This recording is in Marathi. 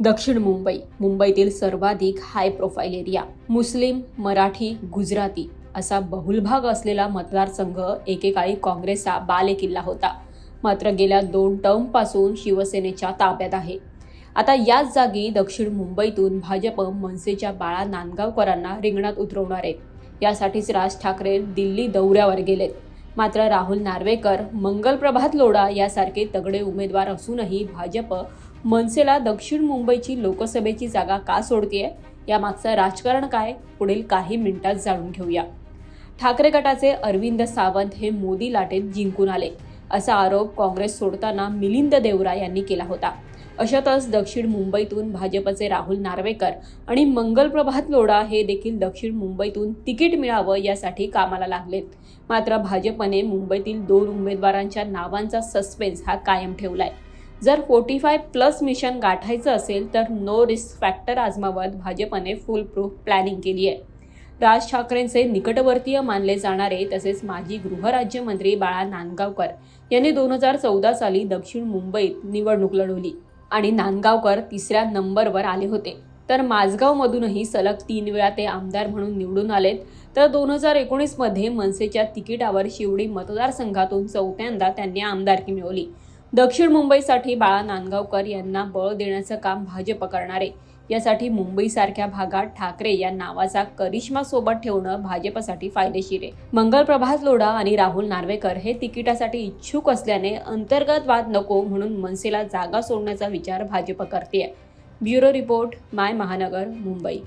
दक्षिण मुंबई मुंबईतील सर्वाधिक हाय प्रोफाईल एरिया मुस्लिम मराठी गुजराती असा बहुल भाग असलेला मतदारसंघ एकेकाळी काँग्रेसचा बालेकिल्ला होता. मात्र गेल्या दोन टर्मपासून शिवसेनेच्या ताब्यात आहे. आता याच जागी दक्षिण मुंबईतून भाजप मनसेच्या बाळा नांदगावकरांना रिंगणात उतरवणार आहे. यासाठीच राज ठाकरे दिल्ली दौऱ्यावर गेलेत. मात्र राहुल नार्वेकर मंगल प्रभात लोढा यासारखे तगडे उमेदवार असूनही भाजप मनसेला दक्षिण मुंबईची लोकसभेची जागा का सोडतीये? यामागचं राजकारण काय? पुढील काही मिनिटात जाणून घेऊया. ठाकरे गटाचे अरविंद सावंत हे मोदी लाटेत जिंकून आले असा आरोप काँग्रेस सोडताना मिलिंद देवरा यांनी केला होता. अशातच दक्षिण मुंबईतून भाजपचे राहुल नार्वेकर आणि मंगलप्रभात लोढा हे देखील दक्षिण मुंबईतून तिकीट मिळावं यासाठी कामाला लागलेत. मात्र भाजपने मुंबईतील दोन उमेदवारांच्या नावांचा सस्पेन्स हा कायम ठेवलाय. जर फोर्टी फाय प्लस मिशन गाठायचं असेल तर नो रिस्क फॅक्टर आजमावत भाजपने फुल प्रूफ प्लॅनिंग केली आहे. राज ठाकरेंचे निकटवर्तीय मानले जाणारे तसेच माजी गृहराज्यमंत्री बाळा नांदगावकर यांनी दोन हजार चौदा साली दक्षिण मुंबईत निवडणूक लढवली. आणि नांदगावकर तिसऱ्या नंबरवर आले होते. तर माझगावमधूनही सलग तीन वेळा ते आमदार म्हणून निवडून आलेत. तर दोन हजार एकोणीसमध्ये मनसेच्या तिकिटावर शिवडी मतदारसंघातून चौथ्यांदा त्यांनी आमदारकी मिळवली. दक्षिण मुंबईसाठी बाळा नांदगावकर यांना बळ देण्याचं काम भाजप करणारे. यासाठी मुंबईसारख्या भागात ठाकरे या नावाचा करिश्मा सोबत ठेवणं भाजपसाठी फायदेशीर आहे. मंगल प्रभात लोढा आणि राहुल नार्वेकर हे तिकिटासाठी इच्छुक असल्याने अंतर्गत वाद नको म्हणून मनसेला जागा सोडण्याचा विचार भाजप करते ब्युरो रिपोर्ट माय महानगर मुंबई.